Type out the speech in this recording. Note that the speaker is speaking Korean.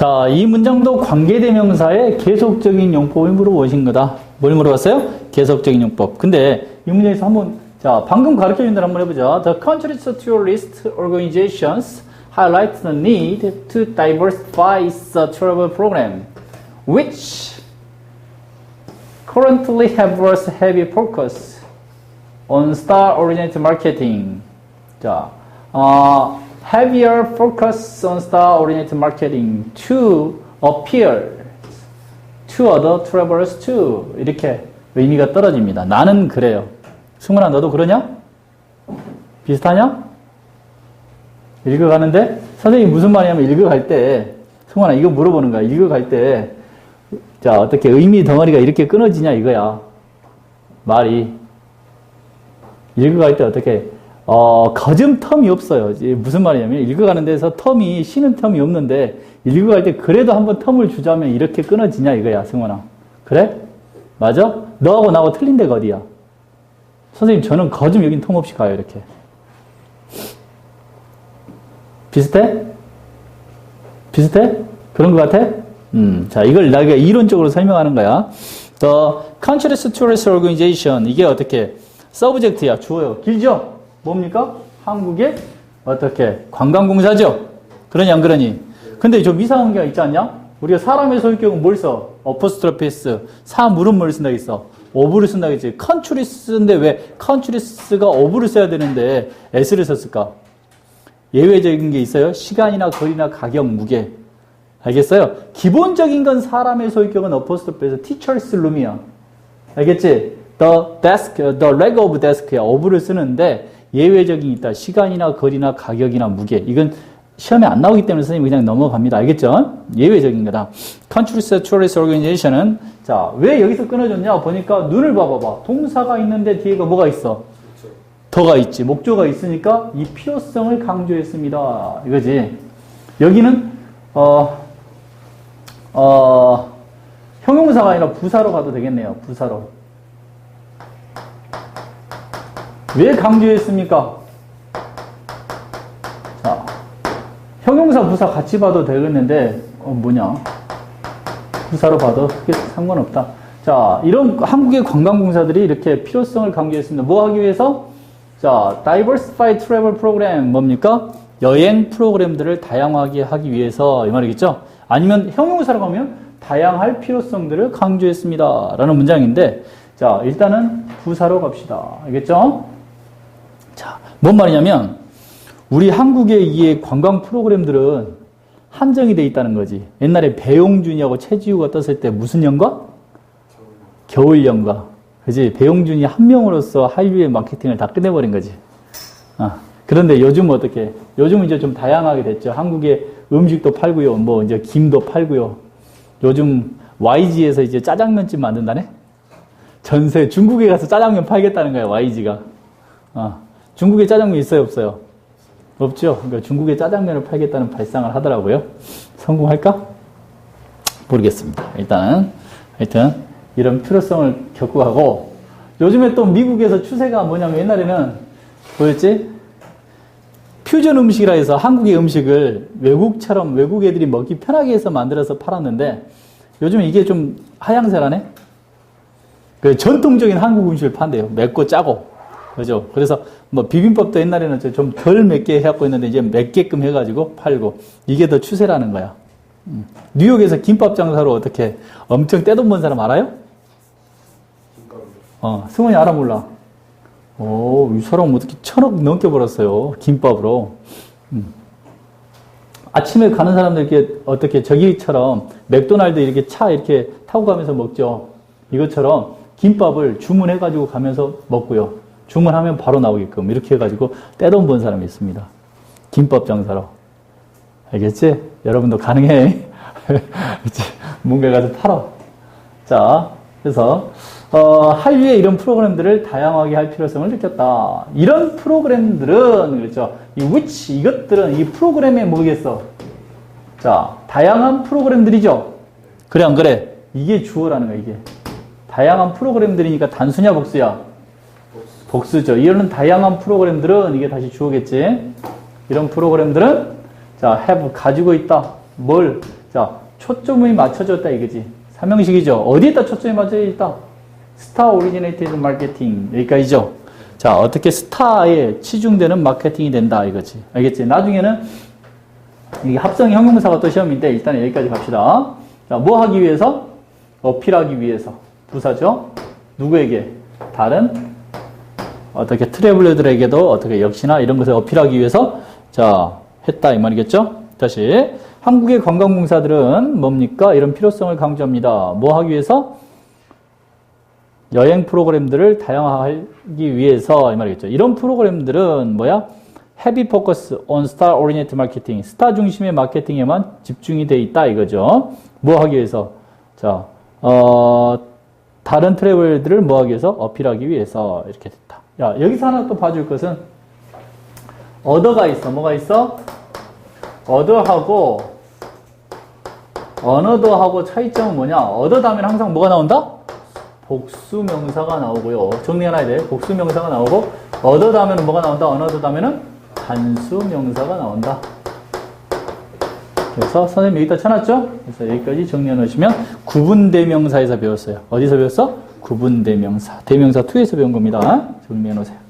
자, 이 문장도 관계대명사의 계속적인 용법을 물어보신 거다. 뭘 물어봤어요? 계속적인 용법. 근데 이 문장에서 한번, 자, 방금 가르쳐 준 대로 한번 해보자. The contributorist organizations highlight the need to diversify the travel program, which currently have a heavy focus on star-oriented marketing. 자, 어, heavier focus on star-oriented marketing to appeal to other travelers too. 이렇게 의미가 떨어집니다. 나는 그래요. 승훈아, 너도 그러냐? 비슷하냐? 읽어가는데 선생님이 무슨 말이냐면 읽어갈 때 승환아 이거 물어보는 거야. 읽어갈 때 자, 어떻게 의미 덩어리가 이렇게 끊어지냐 이거야. 말이. 읽어갈 때 어떻게, 어, 거즘 텀이 없어요. 무슨 말이냐면, 읽어가는 데서 텀이, 쉬는 텀이 없는데, 읽어갈 때 그래도 한번 텀을 주자면 이렇게 끊어지냐 이거야, 승원아. 그래? 맞아? 너하고 나하고 틀린 데가 어디야? 선생님, 저는 거즘 여긴 텀 없이 가요, 이렇게. 비슷해? 비슷해? 그런 것 같아? 음, 자, 이걸 나가 이론적으로 설명하는 거야. The Countries Tourist Organization. 이게 어떻게, 서브젝트야, 주어요. 길죠? 뭡니까? 한국의 어떻게, 관광공사죠? 그러니, 안 그러니? 근데 좀 이상한 게 있지 않냐? 우리가 사람의 소유격은 뭘 써? 어퍼스트로피스. 사물은 뭘 쓴다 했어? 오브를 쓴다 했지. 컨츄리스인데 왜 컨츄리스가 오브를 써야 되는데 s를 썼을까? 예외적인 게 있어요? 시간이나 거리나 가격, 무게. 알겠어요? 기본적인 건 사람의 소유격은 어퍼스트로피에서 teacher's room이야. 알겠지? the desk, the leg of desk야. of를 쓰는데 예외적인 있다. 시간이나 거리나 가격이나 무게. 이건 시험에 안 나오기 때문에 선생님이 그냥 넘어갑니다. 알겠죠? 예외적인 거다. Countries Tourist Organization은 자, 왜 여기서 끊어졌냐? 보니까 눈을 봐봐봐. 동사가 있는데 뒤에가 뭐가 있어? 더가 있지. 목조가 있으니까 이 필요성을 강조했습니다. 이거지. 여기는 어, 어, 형용사가 아니라 부사로 가도 되겠네요. 부사로. 왜 강조했습니까? 자, 형용사, 부사 같이 봐도 되겠는데, 어, 뭐냐. 부사로 봐도 크게 상관없다. 자, 이런 한국의 관광공사들이 이렇게 필요성을 강조했습니다. 뭐 하기 위해서? 자, Diversified Travel Program 뭡니까? 여행 프로그램들을 다양하게 하기 위해서 이 말이겠죠? 아니면 형용사로 가면 다양할 필요성들을 강조했습니다. 라는 문장인데 자, 일단은 부사로 갑시다. 알겠죠? 자, 뭔 말이냐면 우리 한국의 이 관광 프로그램들은 한정이 돼 있다는 거지. 옛날에 배용준이하고 최지우가 떴을 때 무슨 연가? 겨울 연가. 그지? 배용준이 한 명으로서 한류의 마케팅을 다 끝내버린 거지. 어. 그런데 요즘 어떻게? 요즘 이제 좀 다양하게 됐죠. 한국에 음식도 팔고요. 뭐 이제 김도 팔고요. 요즘 YG에서 이제 짜장면집 만든다네? 전세 중국에 가서 짜장면 팔겠다는 거야, YG가. 어. 중국에 짜장면 있어요, 없어요? 없죠? 그러니까 중국에 짜장면을 팔겠다는 발상을 하더라고요. 성공할까? 모르겠습니다. 일단은, 하여튼, 이런 필요성을 겪고 가고, 요즘에 또 미국에서 추세가 뭐냐면 옛날에는, 뭐였지? 퓨전 음식이라 해서 한국의 음식을 외국처럼 외국 애들이 먹기 편하게 해서 만들어서 팔았는데, 요즘 이게 좀 하향세라네? 그 전통적인 한국 음식을 판대요. 맵고 짜고. 그죠? 그래서 뭐 비빔밥도 옛날에는 좀 덜 맵게 해갖고 있는데 이제 맵게끔 해가지고 팔고. 이게 더 추세라는 거야. 음. 뉴욕에서 김밥 장사로 어떻게 엄청 떼돈 번 사람 알아요? 어, 승원이 알아 몰라? 오, 이 사람 어떻게 천억 넘게 벌었어요. 김밥으로. 음. 아침에 가는 사람들 이렇게 어떻게 저기처럼 맥도날드 이렇게 차 이렇게 타고 가면서 먹죠. 이것처럼 김밥을 주문해가지고 가면서 먹고요. 주문하면 바로 나오게끔 이렇게 해가지고 떼돈 번 사람이 있습니다. 김밥 장사로. 알겠지? 여러분도 가능해. 문가 가서 팔아. 자, 그래서 어, 한류의 이런 프로그램들을 다양하게 할 필요성을 느꼈다. 이런 프로그램들은 그렇죠. 이 which 이것들은 이 프로그램에 뭐겠어? 자, 다양한 프로그램들이죠. 그래 안 그래? 이게 주어라는 거야 이게. 다양한 프로그램들이니까 단수냐 복수야? 복수죠. 이런 다양한 프로그램들은 이게 다시 주어겠지. 이런 프로그램들은 자 have 가지고 있다. 뭘 자, 초점이 맞춰졌다 이거지. 삼형식이죠. 어디에다 초점이 맞춰져 있다? 스타 오리지네이티드 마케팅 여기까지죠. 자, 어떻게 스타에 치중되는 마케팅이 된다 이거지. 알겠지? 나중에는 이게 합성 형용사가 또 시험인데 일단 여기까지 갑시다. 자, 뭐 하기 위해서? 어필하기 위해서. 부사죠? 누구에게? 다른 어떻게 트래블러들에게도 어떻게 역시나 이런 것을 어필하기 위해서 자, 했다 이 말이겠죠? 다시 한국의 관광공사들은 뭡니까? 이런 필요성을 강조합니다. 뭐 하기 위해서? 여행 프로그램들을 다양화하기 위해서 이 말이겠죠. 이런 프로그램들은 뭐야? 헤비 포커스 on star oriented marketing. 스타 중심의 마케팅에만 집중이 돼 있다 이거죠. 뭐 하기 위해서? 자, 어, 다른 트래블들을 뭐 하기 위해서? 어필하기 위해서 이렇게 됐다. 야, 여기서 하나 또 봐줄 것은 어더가 있어. 뭐가 있어? 어더하고 어너더하고 차이점은 뭐냐? 어더 다음에 항상 뭐가 나온다? 복수 명사가 나오고요. 정리해놔야 돼. 복수 명사가 나오고 어더 다음에는 뭐가 나온다? 어너더 다음에는 단수 명사가 나온다. 그래서 선생님 여기다 쳐놨죠? 그래서 여기까지 정리해 놓으시면 구분대명사에서 배웠어요. 어디서 배웠어? 구분대명사. 대명사 2에서 배운 겁니다. 정리해 놓으세요.